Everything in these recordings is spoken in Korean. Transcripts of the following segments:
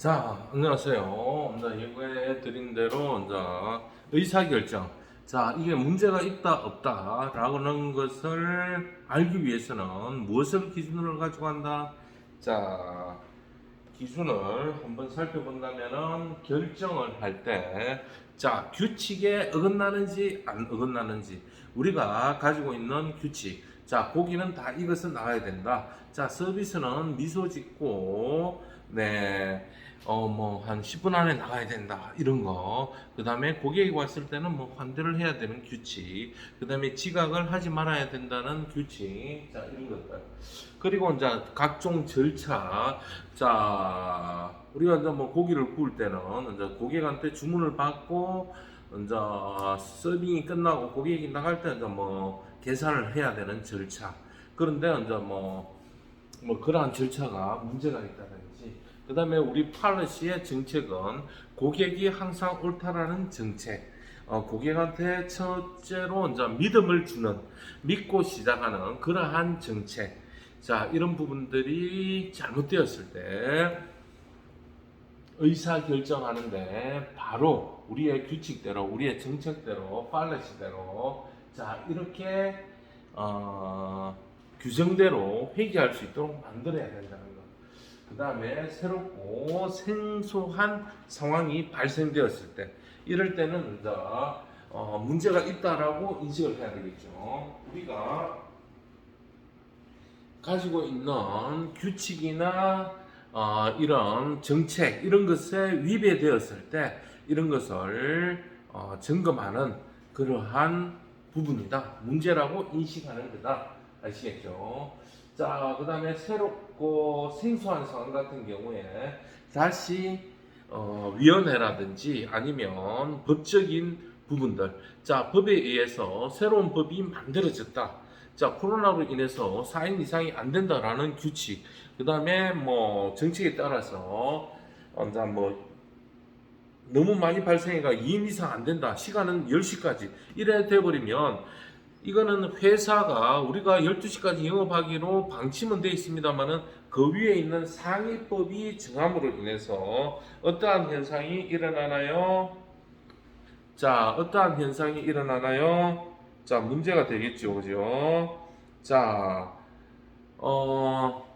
자, 안녕하세요. 이제 예고해 드린 대로 이제 의사결정. 자, 이게 문제가 있다, 없다, 라는 것을 알기 위해서는 무엇을 기준으로 가지고 한다? 자, 기준을 한번 살펴본다면은 결정을 할 때, 자, 규칙에 어긋나는지 안 어긋나는지, 우리가 가지고 있는 규칙. 자, 고기는 다 익어서 나와야 된다. 자, 서비스는 미소 짓고, 네, 어, 뭐, 한 10분 안에 나가야 된다. 이런 거. 그 다음에 고객이 왔을 때는 뭐, 환대를 해야 되는 규칙. 그 다음에 지각을 하지 말아야 된다는 규칙. 자, 이런 것들. 그리고 이제 각종 절차. 자, 우리가 이제 뭐 고기를 구울 때는 이제 고객한테 주문을 받고, 이제 서빙이 끝나고 고객이 나갈 때 이제 뭐, 계산을 해야 되는 절차. 그런데 이제 뭐, 뭐 그러한 절차가 문제가 있다든지 그 다음에 우리 팔러시의 정책은 고객이 항상 옳다라는 정책 어, 고객한테 첫째로 이제 믿음을 주는 믿고 시작하는 그러한 정책 자 이런 부분들이 잘못되었을 때 의사 결정하는데 바로 우리의 규칙대로 우리의 정책대로 팔러시대로 자 이렇게 어, 규정대로 회귀할 수 있도록 만들어야 된다는 것. 그 다음에 새롭고 생소한 상황이 발생되었을 때, 이럴 때는 어, 문제가 있다라고 인식을 해야 되겠죠. 우리가 가지고 있는 규칙이나 어, 이런 정책 이런 것에 위배되었을 때 이런 것을 어, 점검하는 그러한 부분이다. 문제라고 인식하는 거다. 아시겠죠? 자, 그 다음에 새 롭고 생소한 상황 같은 경우에 다시 어, 위원회라든지 아니면 법적인 부분들, 자, 법에 의해서 새로운 법이 만들어졌다. 자, 코로나로 인해서 4인 이상이 안 된다라는 규칙, 그 다음에 뭐 정책에 따라서 어, 이제 뭐 너무 많이 발생해가 2인 이상 안 된다. 시간은 10시까지. 이래 돼버리면 이거는 회사가 우리가 12시까지 영업하기로 방침은 되어 있습니다만은 그 위에 있는 상위법이 정함으로 인해서 어떠한 현상이 일어나나요? 자, 어떠한 현상이 일어나나요? 자, 문제가 되겠죠. 그죠? 자, 어,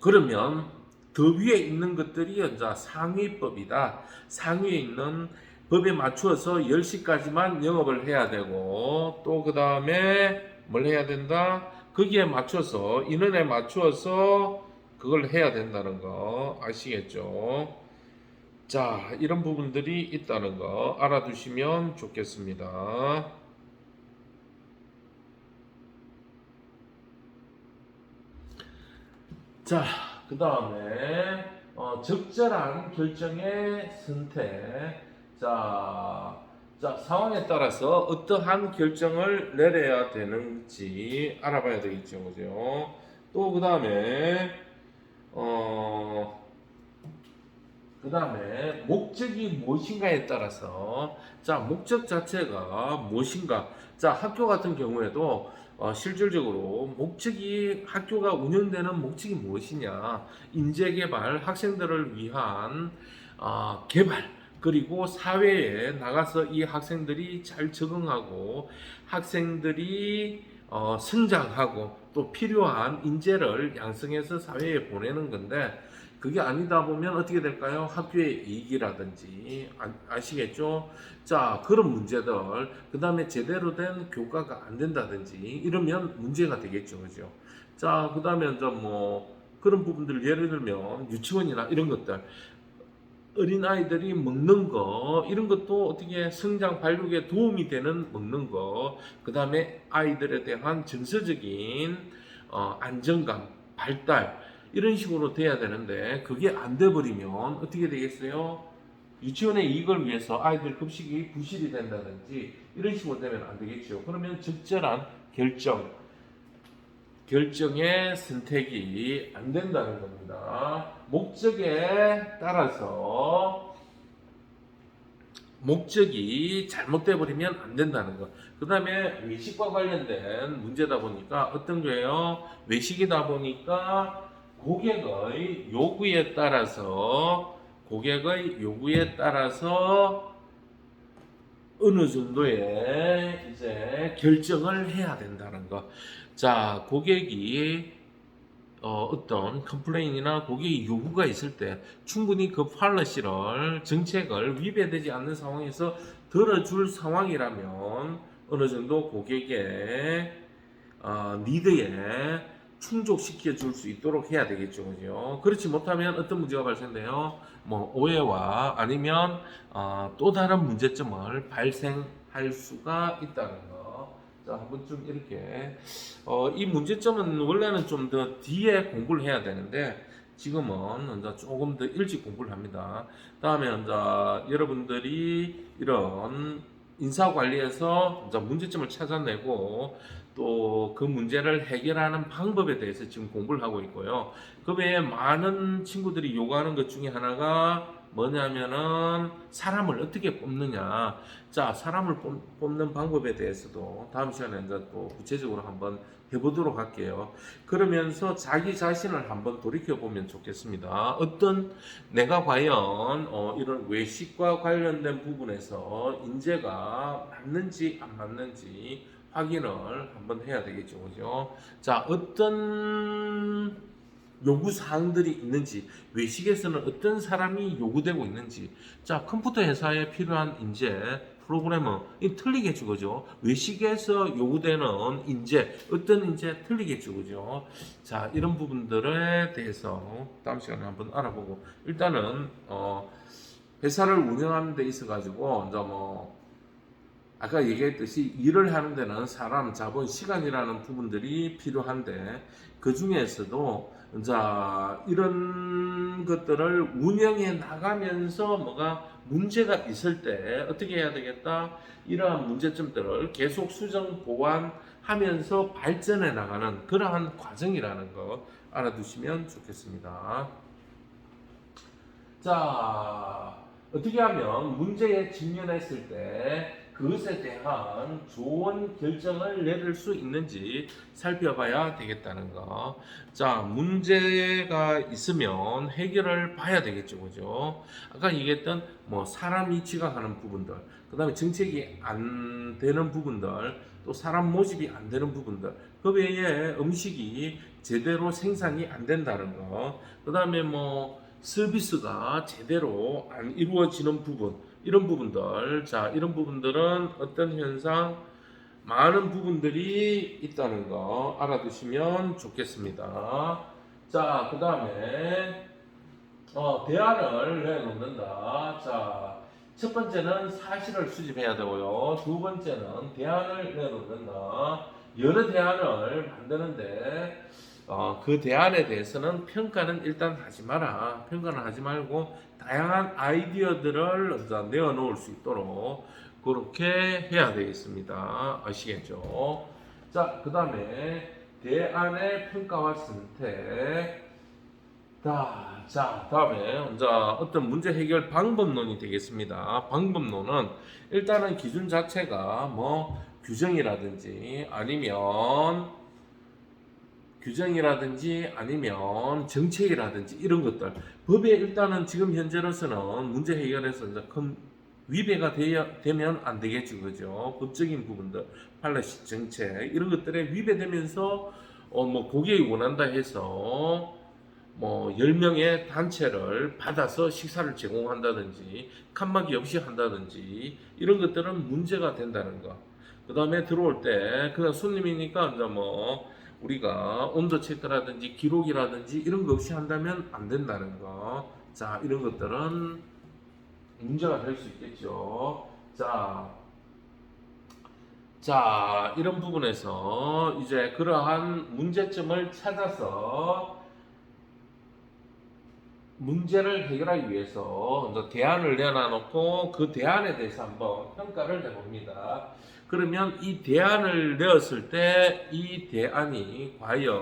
그러면 더 위에 있는 것들이 이제 상위법이다. 상위에 있는 법에 맞추어서 10시까지만 영업을 해야 되고 또 그 다음에 뭘 해야 된다? 거기에 맞춰서 인원에 맞추어서 그걸 해야 된다는 거 아시겠죠? 자, 이런 부분들이 있다는 거 알아두시면 좋겠습니다. 자, 그 다음에 어, 적절한 결정의 선택. 자, 자, 상황에 따라서 어떠한 결정을 내려야 되는지 알아봐야 되겠죠, 그죠? 또 그 다음에 어, 그 다음에 목적이 무엇인가에 따라서 자 목적 자체가 무엇인가? 자 학교 같은 경우에도 어, 실질적으로 목적이 학교가 운영되는 목적이 무엇이냐? 인재 개발 학생들을 위한 어, 개발 그리고 사회에 나가서 이 학생들이 잘 적응하고 학생들이 어, 성장하고 또 필요한 인재를 양성해서 사회에 보내는 건데 그게 아니다 보면 어떻게 될까요? 학교의 이익이라든지 아, 시겠죠 자 그런 문제들 그 다음에 제대로 된 교과가 안 된다든지 이러면 문제가 되겠죠, 그죠? 자그 다음에 이제 뭐 그런 부분들 예를 들면 유치원이나 이런 것들 어린 아이들이 먹는 거 이런 것도 어떻게 성장 발육에 도움이 되는 먹는 거, 그 다음에 아이들에 대한 정서적인 어, 안정감, 발달 이런 식으로 돼야 되는데 그게 안 돼 버리면 어떻게 되겠어요? 유치원의 이익을 위해서 아이들 급식이 부실이 된다든지 이런 식으로 되면 안 되겠죠. 그러면 적절한 결정, 결정의 선택이 안 된다는 겁니다. 목적에 따라서 목적이 잘못돼 버리면 안 된다는 거. 그 다음에 외식과 관련된 문제다 보니까 어떤 거예요? 외식이다 보니까 고객의 요구에 따라서 고객의 요구에 따라서 어느 정도의 이제 결정을 해야 된다는 거. 자, 고객이 어, 어떤 컴플레인이나 고객의 요구가 있을 때 충분히 그 팔러시를 정책을 위배되지 않는 상황에서 들어줄 상황이라면 어느 정도 고객의 어, 니드에 충족시켜 줄 수 있도록 해야 되겠죠, 그죠? 그렇지 못하면 어떤 문제가 발생돼요? 뭐 오해와 아니면 어, 또 다른 문제점을 발생할 수가 있다는 거. 자, 한번 좀 이렇게 어, 이 문제점은 원래는 좀 더 뒤에 공부를 해야 되는데 지금은 이제 조금 더 일찍 공부를 합니다. 다음에 이제 여러분들이 이런 인사 관리에서 이제 문제점을 찾아내고 또 그 문제를 해결하는 방법에 대해서 지금 공부를 하고 있고요. 그 외에 많은 친구들이 요구하는 것 중에 하나가 뭐냐면은 사람을 어떻게 뽑느냐. 자, 사람을 뽑- 뽑는 방법에 대해서도 다음 시간에 이제 또 구체적으로 한번 해보도록 할게요. 그러면서 자기 자신을 한번 돌이켜 보면 좋겠습니다. 어떤 내가 과연 어, 이런 외식과 관련된 부분에서 인재가 맞는지 안 맞는지 확인을 한번 해야 되겠죠, 그죠? 자, 어떤 요구 사항들이 있는지 외식에서는 어떤 사람이 요구되고 있는지. 자 컴퓨터 회사에 필요한 인재 프로그래머 이 틀리겠죠 그죠. 외식에서 요구되는 인재 어떤 인재 틀리겠죠 그죠. 자 이런 부분들에 대해서 다음 시간에 한번 알아보고. 일단은 어 회사를 운영하는 데 있어 가지고 이제 뭐 아까 얘기했듯이 일을 하는 데는 사람, 자본, 시간이라는 부분들이 필요한데 그 중에서도 자 이런 것들을 운영해 나가면서 뭐가 문제가 있을 때 어떻게 해야 되겠다 이러한 문제점들을 계속 수정 보완하면서 발전해 나가는 그러한 과정이라는 거 알아두시면 좋겠습니다. 자 어떻게 하면 문제에 직면했을 때 그것에 대한 좋은 결정을 내릴 수 있는지 살펴봐야 되겠다는 거. 자, 문제가 있으면 해결을 봐야 되겠죠, 그죠? 아까 얘기했던 뭐 사람이 지각하는 부분들, 그 다음에 정책이 안 되는 부분들, 또 사람 모집이 안 되는 부분들, 그 외에 음식이 제대로 생산이 안 된다는 거, 그 다음에 뭐 서비스가 제대로 안 이루어지는 부분, 이런 부분들, 자, 이런 부분들은 어떤 현상, 많은 부분들이 있다는 거 알아두시면 좋겠습니다. 자, 그 다음에, 어, 대안을 내놓는다. 자, 첫 번째는 사실을 수집해야 되고요. 두 번째는 대안을 내놓는다. 여러 대안을 만드는데, 어, 그 대안에 대해서는 평가는 일단 하지 마라. 평가는 하지 말고 다양한 아이디어들을 내어놓을 수 있도록 그렇게 해야 되겠습니다. 아시겠죠? 자, 그 다음에 대안의 평가와 선택. 자, 자, 다음에 이제 어떤 문제 해결 방법론이 되겠습니다. 방법론은 일단은 기준 자체가 뭐 규정이라든지 아니면 규정이라든지 아니면 정책이라든지 이런 것들 법에 일단은 지금 현재로서는 문제 해결에서 이제 큰 위배가 되야, 되면 안 되겠죠 그죠 법적인 부분들 팔레시 정책 이런 것들에 위배되면서 어 뭐 고객이 원한다 해서 뭐 10명의 단체를 받아서 식사를 제공한다든지 칸막이 없이 한다든지 이런 것들은 문제가 된다는 거. 그 다음에 들어올 때 그냥 손님이니까 이제 뭐 우리가 온도 체크라든지 기록이라든지 이런 거 없이 한다면 안 된다는 거. 자, 이런 것들은 문제가 될 수 있겠죠. 자, 자, 이런 부분에서 이제 그러한 문제점을 찾아서 문제를 해결하기 위해서 대안을 내놔놓고 그 대안에 대해서 한번 평가를 해봅니다. 그러면 이 대안을 내었을 때 이 대안이 과연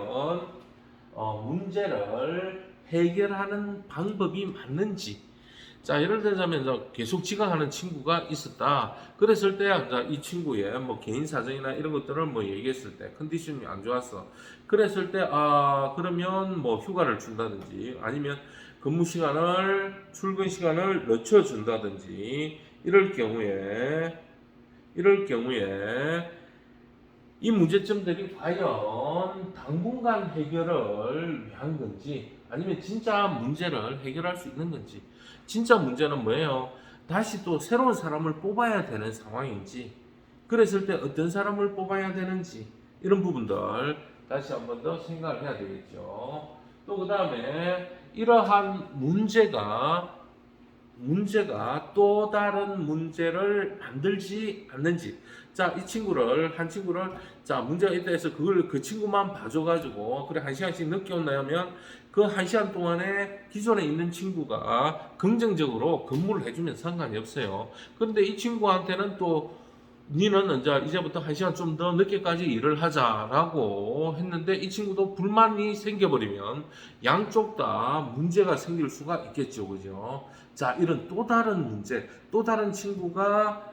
어, 문제를 해결하는 방법이 맞는지 자, 예를 들자면 계속 지각하는 친구가 있었다. 그랬을 때 이제 이 친구의 뭐 개인 사정이나 이런 것들을 뭐 얘기했을 때 컨디션이 안 좋았어. 그랬을 때 아, 그러면 뭐 휴가를 준다든지 아니면 근무 시간을 출근 시간을 늦춰 준다든지 이럴 경우에 이럴 경우에 이 문제점들이 과연 당분간 해결을 위한 건지 아니면 진짜 문제를 해결할 수 있는 건지 진짜 문제는 뭐예요? 다시 또 새로운 사람을 뽑아야 되는 상황인지 그랬을 때 어떤 사람을 뽑아야 되는지 이런 부분들 다시 한 번 더 생각을 해야 되겠죠. 또 그 다음에 이러한 문제가 문제가 또 다른 문제를 만들지 않는지 자 이 친구를 한 친구를 자 문제가 있다 해서 그걸 그 친구만 봐줘가지고 그래 한 시간씩 늦게 온다면 그 한 시간 동안에 기존에 있는 친구가 긍정적으로 근무를 해주면 상관이 없어요. 그런데 이 친구한테는 또 니는 이제 이제부터 한 시간 좀 더 늦게까지 일을 하자라고 했는데 이 친구도 불만이 생겨버리면 양쪽 다 문제가 생길 수가 있겠죠, 그죠? 자, 이런 또 다른 문제, 또 다른 친구가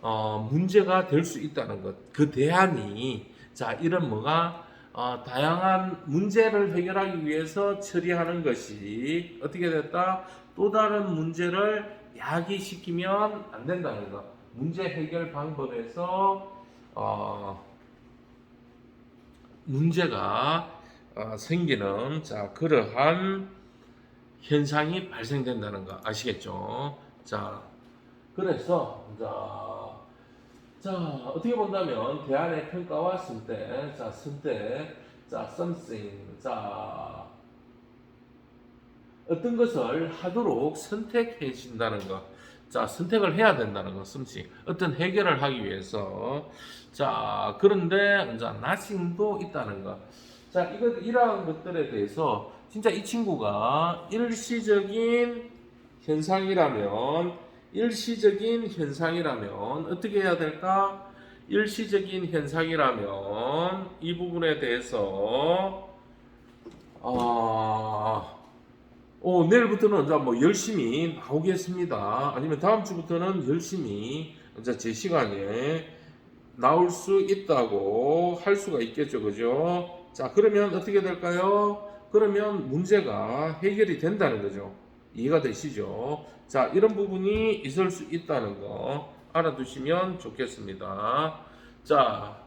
어, 문제가 될 수 있다는 것, 그 대안이 자 이런 뭐가 어, 다양한 문제를 해결하기 위해서 처리하는 것이 어떻게 됐다? 또 다른 문제를 야기시키면 안 된다는 것. 문제 해결 방법에서 어, 문제가 어, 생기는 자 그러한 현상이 발생된다는 거 아시겠죠? 자 그래서 자, 자 어떻게 본다면 대안의 평가와 선택, 자 선택, 자 something, 자 어떤 것을 하도록 선택해 준다는 것. 자, 선택을 해야 된다는 것, something. 어떤 해결을 하기 위해서. 자, 그런데, 이제, nothing도 있다는 것. 자, 이거, 이러한 것들에 대해서, 진짜 이 친구가 일시적인 현상이라면, 일시적인 현상이라면, 어떻게 해야 될까? 일시적인 현상이라면, 이 부분에 대해서, 아, 어, 내일부터는 이제 뭐 열심히 나오겠습니다. 아니면 다음 주부터는 열심히 이제 제 시간에 나올 수 있다고 할 수가 있겠죠. 그죠? 자, 그러면 어떻게 될까요? 그러면 문제가 해결이 된다는 거죠. 이해가 되시죠? 자, 이런 부분이 있을 수 있다는 거 알아두시면 좋겠습니다. 자,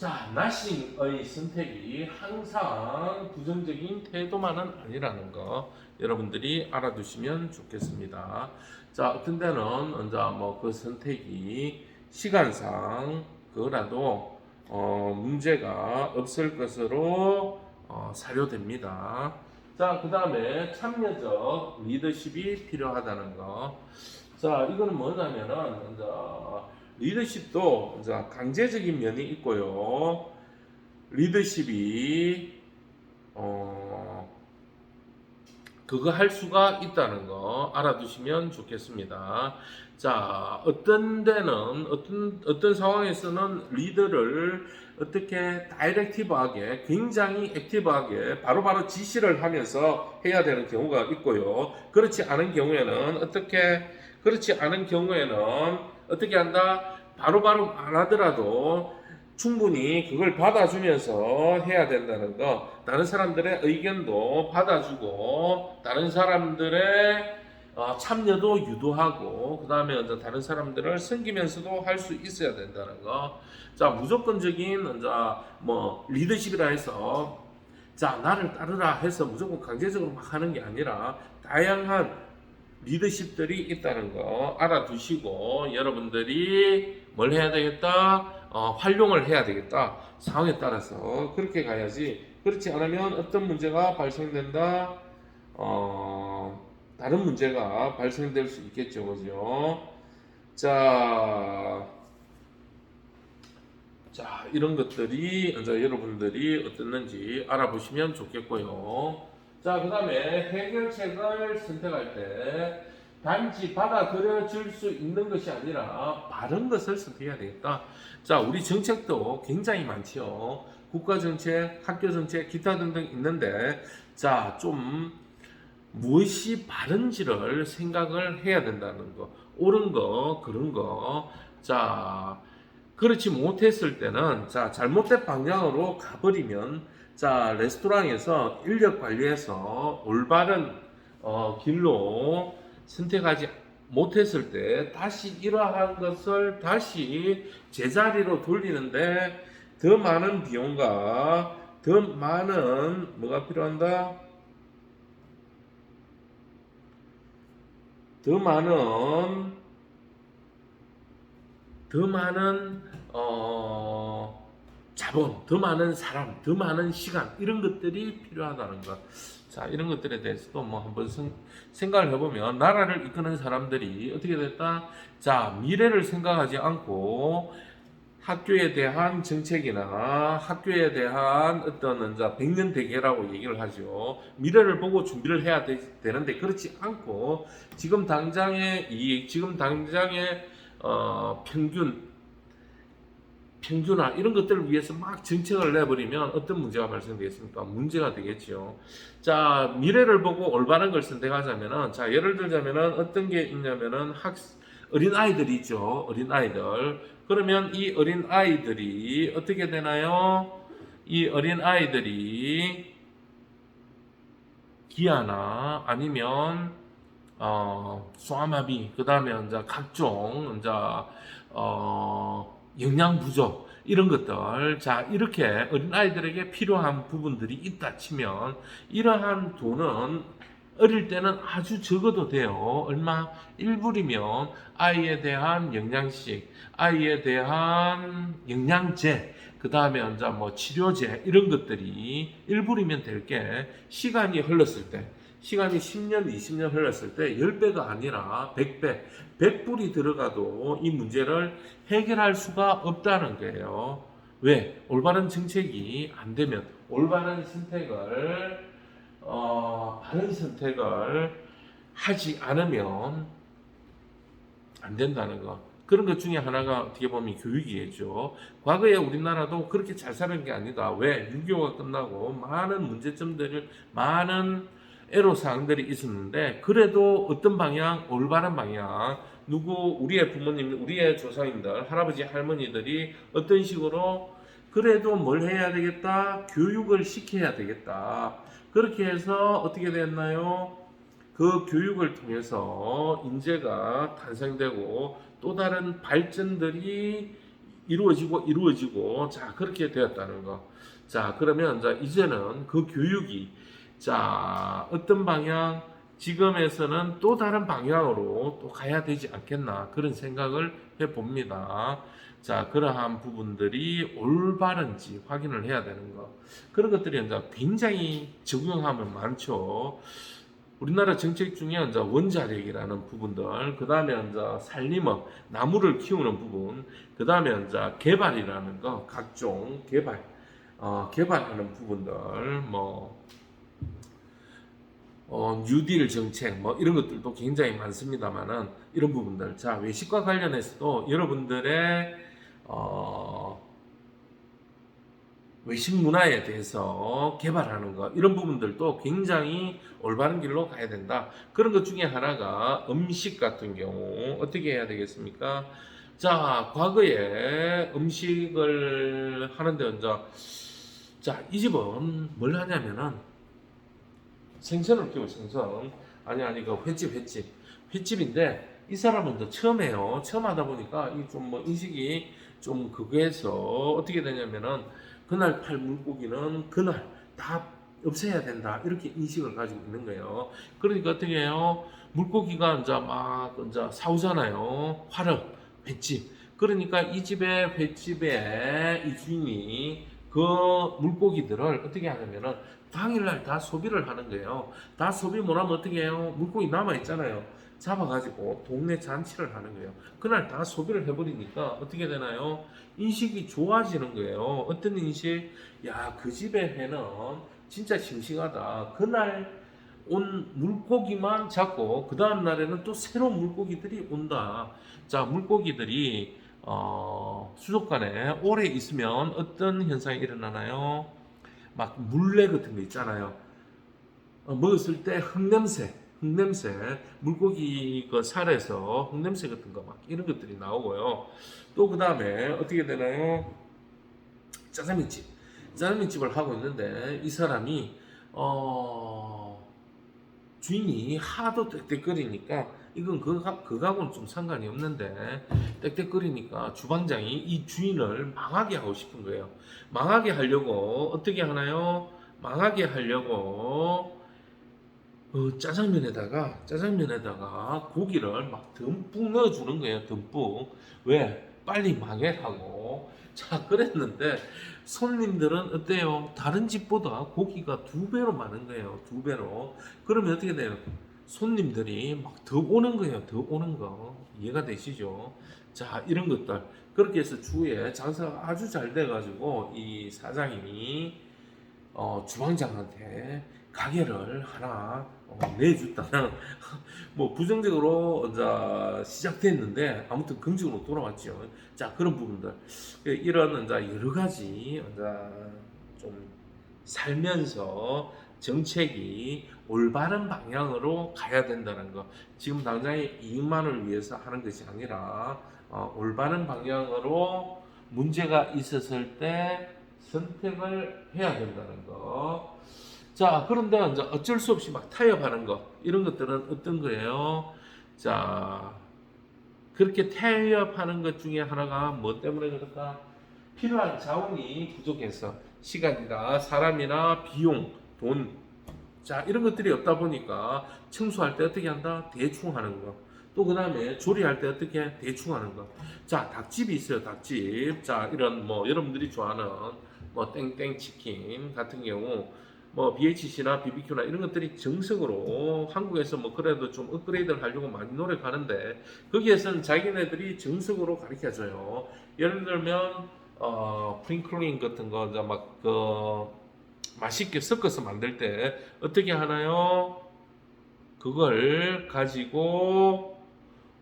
자, 나싱의 선택이 항상 부정적인 태도만은 아니라는 거 여러분들이 알아두시면 좋겠습니다. 자, 어떤 때는 이제 뭐그 선택이 시간상 그거라도 어, 문제가 없을 것으로 어, 사료됩니다. 자, 그 다음에 참여적 리더십이 필요하다는 거. 자, 이거는 뭐냐면은 이제 리더십도 강제적인 면이 있고요. 리더십이 어 그거 할 수가 있다는 거 알아두시면 좋겠습니다. 자, 어떤 데는 어떤 어떤 상황에서는 리더를 어떻게 다이렉티브하게 굉장히 액티브하게 바로바로 지시를 하면서 해야 되는 경우가 있고요. 그렇지 않은 경우에는 어떻게 그렇지 않은 경우에는 어떻게 한다? 바로 바로 안 하더라도 충분히 그걸 받아주면서 해야 된다는 거. 다른 사람들의 의견도 받아주고, 다른 사람들의 어, 참여도 유도하고, 그 다음에 이제 다른 사람들을 섬기면서도 할 수 있어야 된다는 거. 자, 무조건적인, 이제 뭐, 리더십이라 해서, 자, 나를 따르라 해서 무조건 강제적으로 막 하는 게 아니라, 다양한 리더십들이 있다는 거 알아두시고 여러분들이 뭘 해야 되겠다? 어, 활용을 해야 되겠다. 상황에 따라서 그렇게 가야지. 그렇지 않으면 어떤 문제가 발생된다? 어, 다른 문제가 발생될 수 있겠죠, 그죠? 자, 자 이런 것들이 이제 여러분들이 어떻는지 알아보시면 좋겠고요. 자, 그 다음에 해결책을 선택할 때 단지 받아들여질 수 있는 것이 아니라 바른 것을 선택해야 되겠다. 자, 우리 정책도 굉장히 많지요. 국가 정책, 학교 정책, 기타 등등 있는데, 자, 좀 무엇이 바른지를 생각을 해야 된다는 거. 옳은 거, 그런 거. 자, 그렇지 못했을 때는, 자, 잘못된 방향으로 가버리면, 자, 레스토랑에서 인력 관리해서 올바른, 어, 길로 선택하지 못했을 때, 다시 이러한 것을 다시 제자리로 돌리는데, 더 많은 비용과 더 많은, 뭐가 필요한다? 더 많은 더 많은 어, 자본, 더 많은 사람, 더 많은 시간 이런 것들이 필요하다는 것. 자 이런 것들에 대해서도 뭐 한번 생, 생각을 해보면 나라를 이끄는 사람들이 어떻게 됐다? 자 미래를 생각하지 않고 학교에 대한 정책이나 학교에 대한 어떤 이제 백년 대계라고 얘기를 하죠. 미래를 보고 준비를 해야 되, 되는데 그렇지 않고 지금 당장의 이익, 지금 당장의 어, 평균, 평균화 이런 것들을 위해서 막 정책을 내버리면 어떤 문제가 발생되겠습니까? 문제가 되겠죠. 자 미래를 보고 올바른 걸 선택하자면은 자 예를 들자면은 어떤 게 있냐면은 학 어린 아이들이 있죠. 어린 아이들. 그러면 이 어린 아이들이 어떻게 되나요? 이 어린 아이들이 기아나 아니면 어, 소아마비, 그 다음에 이제 각종 이제 어, 영양 부족 이런 것들, 자 이렇게 어린 아이들에게 필요한 부분들이 있다 치면 이러한 돈은 어릴 때는 아주 적어도 돼요. 얼마 1불이면 아이에 대한 영양식, 아이에 대한 영양제, 그 다음에 이제 뭐 치료제 이런 것들이 1불이면 될 게 시간이 흘렀을 때. 시간이 10년, 20년 흘렀을 때 10배가 아니라 100배, 100불이 들어가도 이 문제를 해결할 수가 없다는 거예요. 왜? 올바른 정책이 안 되면 올바른 선택을 어, 바른 선택을 하지 않으면 안 된다는 거. 그런 것 중에 하나가 어떻게 보면 교육이겠죠. 과거에 우리나라도 그렇게 잘 사는 게 아니다. 왜? 6.25가 끝나고 많은 문제점들을, 많은 애로사항들이 있었는데, 그래도 어떤 방향, 올바른 방향, 누구, 우리의 부모님, 우리의 조상님들, 할아버지, 할머니들이 어떤 식으로 그래도 뭘 해야 되겠다? 교육을 시켜야 되겠다. 그렇게 해서 어떻게 됐나요? 그 교육을 통해서 인재가 탄생되고 또 다른 발전들이 이루어지고 이루어지고 자 그렇게 되었다는 거. 자 그러면 이제 이제는 그 교육이 자 어떤 방향 지금에서는 또 다른 방향으로 또 가야 되지 않겠나 그런 생각을 해 봅니다. 자 그러한 부분들이 올바른지 확인을 해야 되는 거. 그런 것들이 이제 굉장히 적용하면 많죠. 우리나라 정책 중에 이제 원자력이라는 부분들, 그 다음에 이제 산림업, 나무를 키우는 부분, 그 다음에 이제 개발이라는 거, 각종 개발, 어, 개발하는 부분들, 뭐, 어, 뉴딜 정책, 뭐, 이런 것들도 굉장히 많습니다만은, 이런 부분들. 자, 외식과 관련해서도 여러분들의, 어, 외식 문화에 대해서 개발하는 것 이런 부분들도 굉장히 올바른 길로 가야 된다. 그런 것 중에 하나가 음식 같은 경우 어떻게 해야 되겠습니까? 자, 과거에 음식을 하는데 이제 자, 이 집은 뭘 하냐면은 생선을 키워 생선 아니 아니 그 횟집 횟집 횟집인데 이 사람은 또 처음 해요. 처음 하다 보니까 이좀뭐 인식이 좀 그거에서 어떻게 되냐면은 그날 팔 물고기는 그날 다 없애야 된다 이렇게 인식을 가지고 있는 거예요. 그러니까 어떻게 해요? 물고기가 이제 막 이제 사오잖아요. 화력 횟집. 그러니까 이 집의 횟집의 이 주인이 그 물고기들을 어떻게 하냐면은 당일날 다 소비를 하는 거예요. 다 소비 못하면 어떻게 해요? 물고기 남아 있잖아요. 잡아가지고 동네 잔치를 하는 거예요. 그날 다 소비를 해버리니까 어떻게 되나요? 인식이 좋아지는 거예요. 어떤 인식? 야, 그 집의 회는 진짜 싱싱하다. 그날 온 물고기만 잡고 그 다음 날에는 또 새로운 물고기들이 온다. 자, 물고기들이 어, 수족관에 오래 있으면 어떤 현상이 일어나나요? 막 물레 같은 거 있잖아요. 어, 먹었을 때 흙냄새, 흙냄새, 물고기 그 살에서 흙냄새 같은 거 막 이런 것들이 나오고요. 또 그 다음에 어떻게 되나요? 짜장면집, 짜장면집을 하고 있는데 이 사람이 어 주인이 하도 떽떽거리니까 이건 그가 그하고는 좀 상관이 없는데 떽떽거리니까 주방장이 이 주인을 망하게 하고 싶은 거예요. 망하게 하려고 어떻게 하나요? 망하게 하려고 어, 짜장면에다가 짜장면에다가 고기를 막 듬뿍 넣어주는 거예요. 듬뿍 왜 빨리 망해라고 자 그랬는데 손님들은 어때요? 다른 집보다 고기가 두 배로 많은 거예요. 두 배로 그러면 어떻게 돼요? 손님들이 막 더 오는 거예요. 더 오는 거 이해가 되시죠? 자 이런 것들 그렇게 해서 주에 장사가 아주 잘 돼가지고 이 사장님이 어, 주방장한테 가게를 하나 어, 내줬다는 뭐 부정적으로 이제 시작됐는데 아무튼 긍정으로 돌아왔죠. 자 그런 부분들 이런 이제 여러 가지 이제 좀 살면서 정책이 올바른 방향으로 가야 된다는 거. 지금 당장의 이익만을 위해서 하는 것이 아니라 어, 올바른 방향으로 문제가 있었을 때 선택을 해야 된다는 거. 자, 그런데 이제 어쩔 수 없이 막 타협하는 거 이런 것들은 어떤 거예요? 자, 그렇게 타협하는 것 중에 하나가 뭐 때문에 그럴까? 필요한 자원이 부족해서 시간이나 사람이나 비용, 돈, 자 이런 것들이 없다 보니까 청소할 때 어떻게 한다? 대충 하는 거. 또 그 다음에 조리할 때 어떻게 해? 대충 하는 거. 자 닭집이 있어요, 닭집. 자 이런 뭐 여러분들이 좋아하는 뭐 땡땡 치킨 같은 경우 뭐 BHC나 BBQ나 이런 것들이 정석으로 한국에서 뭐 그래도 좀 업그레이드를 하려고 많이 노력하는데 거기에서는 자기네들이 정석으로 가르쳐줘요. 예를 들면 어 프링클링 같은 거 이제 막그 맛있게 섞어서 만들 때 어떻게 하나요? 그걸 가지고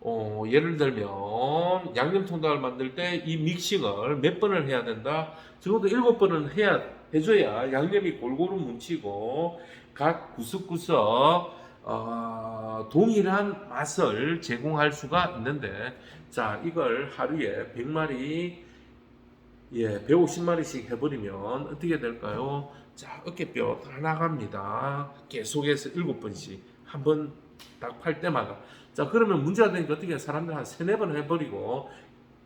어, 예를 들면 양념통닭을 만들 때 이 믹싱을 몇 번을 해야 된다. 적어도 일곱 번은 해야 해줘야 양념이 골고루 뭉치고 각 구석구석 어, 동일한 맛을 제공할 수가 있는데 자 이걸 하루에 100마리 예 150마리씩 해버리면 어떻게 될까요? 자 어깨뼈 다 나갑니다. 계속해서 일곱 번씩 한 번 딱 팔 때마다 자 그러면 문제가 되니까 어떻게 해? 사람들 한 세네 번 해버리고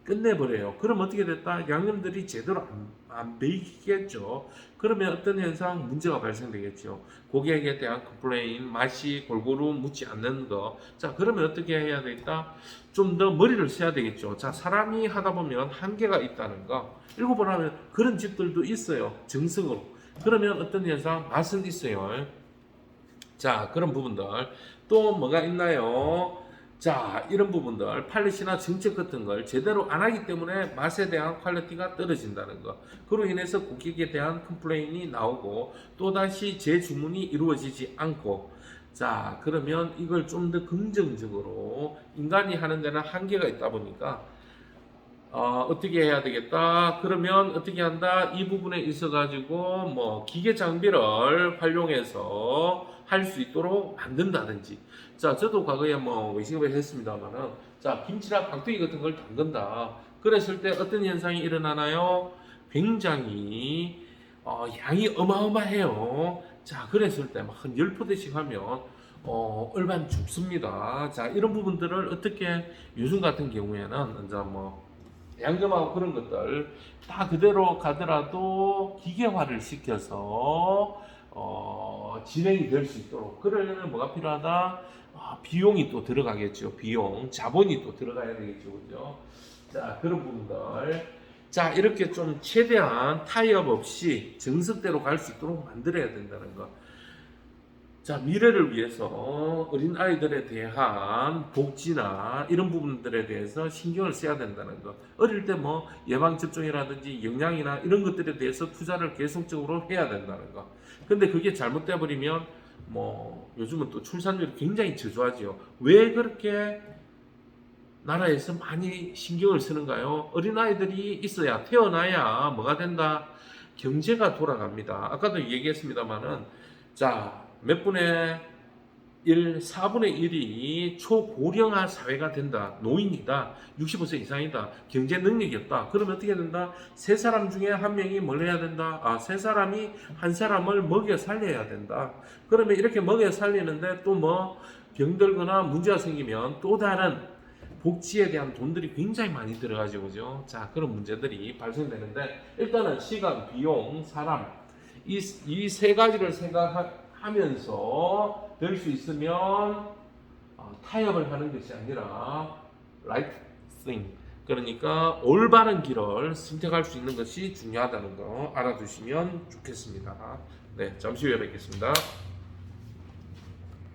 끝내버려요. 그럼 어떻게 됐다? 양념들이 제대로 안, 안 배이겠죠. 그러면 어떤 현상 문제가 발생되겠죠. 고객에 대한 컴플레인, 맛이 골고루 묻지 않는 거. 자 그러면 어떻게 해야 되겠다? 좀 더 머리를 써야 되겠죠. 자 사람이 하다 보면 한계가 있다는 거. 일곱 번 하면 그런 집들도 있어요. 정석으로. 그러면 어떤 현상? 맛은 있어요. 자 그런 부분들 또 뭐가 있나요? 자 이런 부분들 팔릿이나 정책 같은 걸 제대로 안 하기 때문에 맛에 대한 퀄리티가 떨어진다는 거 그로 인해서 고객에 대한 컴플레인이 나오고 또다시 재주문이 이루어지지 않고 자 그러면 이걸 좀 더 긍정적으로 인간이 하는 데는 한계가 있다 보니까 어, 어떻게 해야 되겠다? 그러면 어떻게 한다? 이 부분에 있어 가지고 뭐 기계 장비를 활용해서 할 수 있도록 만든다든지. 자 저도 과거에 뭐 외식을 했습니다만은 자 김치나 깍두기 같은 걸 담근다. 그랬을 때 어떤 현상이 일어나나요? 굉장히 어, 양이 어마어마해요. 자 그랬을 때 막 한 10포대씩 하면 어, 얼반 줍습니다. 자 이런 부분들을 어떻게 요즘 같은 경우에는 이제 뭐 양념하고 그런 것들 다 그대로 가더라도 기계화를 시켜서 어, 진행이 될 수 있도록 그러려면 뭐가 필요하다? 아, 비용이 또 들어가겠죠. 비용, 자본이 또 들어가야 되겠죠, 그죠? 자 그런 부분들. 자 이렇게 좀 최대한 타협 없이 정석대로 갈 수 있도록 만들어야 된다는 거. 자 미래를 위해서 어린 아이들에 대한 복지나 이런 부분들에 대해서 신경을 써야 된다는 거. 어릴 때 뭐 예방 접종이라든지 영양이나 이런 것들에 대해서 투자를 계속적으로 해야 된다는 거. 근데 그게 잘못돼 버리면 뭐 요즘은 또 출산율이 굉장히 저조하지요. 왜 그렇게 나라에서 많이 신경을 쓰는가요? 어린 아이들이 있어야 태어나야 뭐가 된다? 경제가 돌아갑니다. 아까도 얘기했습니다만은 자 몇 분의 1, 4분의 1이 초고령화 사회가 된다. 노인이다. 65세 이상이다. 경제 능력이 없다. 그러면 어떻게 된다? 세 사람 중에 한 명이 뭘 해야 된다? 아, 세 사람이 한 사람을 먹여 살려야 된다. 그러면 이렇게 먹여 살리는데 또 뭐 병들거나 문제가 생기면 또 다른 복지에 대한 돈들이 굉장히 많이 들어가죠. 그죠? 자, 그런 문제들이 발생되는데 일단은 시간, 비용, 사람 이 이 세 가지를 생각 하면서 될 수 있으면 어, 타협을 하는 것이 아니라 right thing 그러니까 올바른 길을 선택할 수 있는 것이 중요하다는 거 알아두시면 좋겠습니다. 네, 잠시 후에 뵙겠습니다.